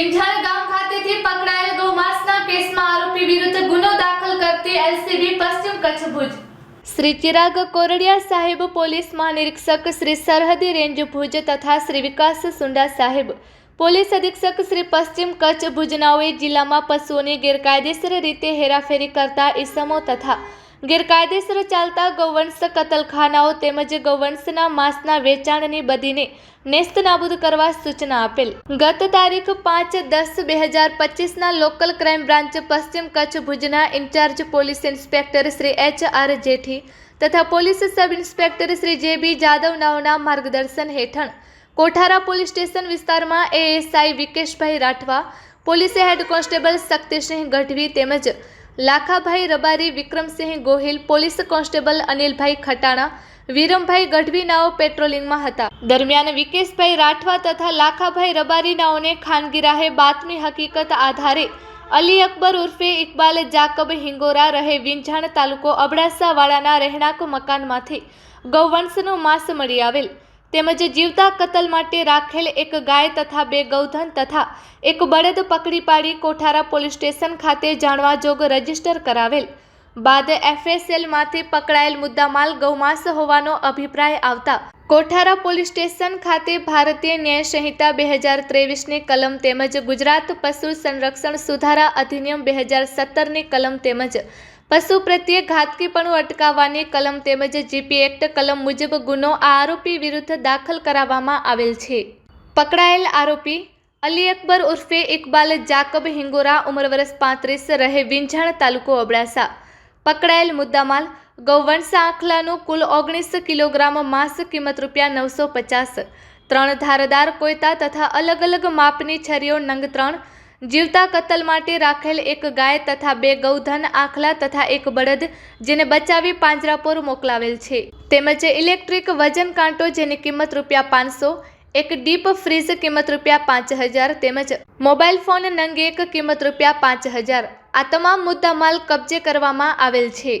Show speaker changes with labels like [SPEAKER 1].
[SPEAKER 1] વિંછાળ ગામ ખાતેથી પકડાયેલ ગૌમાંસના કેસમાં આરોપી વિરુદ્ધ ગુનો દાખલ કરતી એલસીબી પશ્ચિમ કચ્છ ભુજ. શ્રી ચિરાગ કોરડિયા સાહેબ પોલીસ મહાનિરીક્ષક શ્રી સરહદી રેન્જ ભુજ તથા શ્રી વિકાસ સુંડા સાહેબ પોલીસ અધિક્ષક શ્રી પશ્ચિમ કચ્છ ભુજનાઓએ જિલ્લામાં પશુઓની ગેરકાયદેસર રીતે હેરાફેરી કરતા ઇસમો તથા ગેરકાયદેસર ચાલતા ગૌવંશ કતલખાનાઓ તેમજ ગૌવંશના માંસના વેચાણની બધીને નેસ્ત નાબૂદ કરવા સૂચના આપેલ. ગત તારીખ પાંચ દસ બે હજાર પચીસના લોકલ ક્રાઇમ બ્રાન્ચ પશ્ચિમ કચ્છ ભુજના in-charge police inspector Shri H R Jethi તથા પોલીસ સબ ઇન્સ્પેક્ટર શ્રી જે બી જાદવનાઓના માર્ગદર્શન હેઠળ કોઠારા પોલીસ સ્ટેશન વિસ્તારમાં એએસઆઈ વિકેશભાઈ રાઠવા, પોલીસે હેડ કોન્સ્ટેબલ શક્તિસિંહ ગઢવી તેમજ લાખાભાઈ રબારી, વિક્રમસિંહ ગોહિલ, પોલીસ કોન્સ્ટેબલ અનિલભાઈ ખટાણા, વિરમભાઈ ગઢવીનાઓ પેટ્રોલિંગમાં હતા. દરમિયાન વિકેશભાઈ રાઠવા તથા લાખાભાઈ રબારીનાઓને ખાનગીરાહે બાતમી હકીકત આધારે અલી અકબર ઉર્ફે ઇકબાલ જાકબ હિંગોરા રહે વિંછાણ તાલુકો અબડાસાવાળાના રહેણાંક મકાનમાંથી ગૌવંશનું માંસ મળી આવેલ. તેમજ જીવતા કતલ માટે રાખેલ એક ગાય તથા બે ગૌધન તથા એક બળદ પકડી પાડી કોઠારા પોલીસ સ્ટેશન ખાતે જાણવા જોગ રજિસ્ટર કરાવેલ. બાદ એફએસએલમાંથી પકડાયેલ મુદ્દામાલ ગૌમાંસ હોવાનો અભિપ્રાય આવતા કોઠારા પોલીસ સ્ટેશન ખાતે ભારતીય ન્યાય સંહિતા બે હજાર ત્રેવીસની કલમ તેમજ ગુજરાત પશુ સંરક્ષણ સુધારા અધિનિયમ બે હજાર સત્તરની કલમ તેમજ પશુ પ્રત્યે ઘાતકીપણું અટકાવવાની કલમ તેમજ જીપી એક્ટ કલમ મુજબ ગુનો આ આરોપી વિરુદ્ધ દાખલ કરાવવામાં આવેલ છે. પકડાયેલ આરોપી અલી અકબર ઉર્ફે ઇકબાલ જાકબ હિંગોરા ઉંમર વર્ષ પાંત્રીસ, રહે વિંછાણ તાલુકો અબડાસા. પકડાયેલ મુદ્દામાલ ગૌવંશ આખલાનું કુલ ઓગણીસ કિલોગ્રામ માંસ કિંમત રૂપિયા નવસો પચાસ. ત્રણ ધારદાર કોયતા તથા અલગ અલગ માપની છરીઓ નંગ ત્રણ જીવતા કતલ માટે રાખેલ એક ગાય તથા બે ગૌધન, આખલા તથા એક બળદ, જેને બચાવી પાંજરાપોર મોકલાવેલ છે. તેમજ ઇલેક્ટ્રિક વજન કાંટો જેની કિંમત રૂપિયા પાંચસો, એક ડીપ ફ્રીઝ કિંમત રૂપિયા પાંચ હજાર તેમજ મોબાઈલ ફોન નંગે એક કિંમત રૂપિયા પાંચ હજાર. આ તમામ મુદ્દામાલ કબજે કરવામાં આવેલ છે.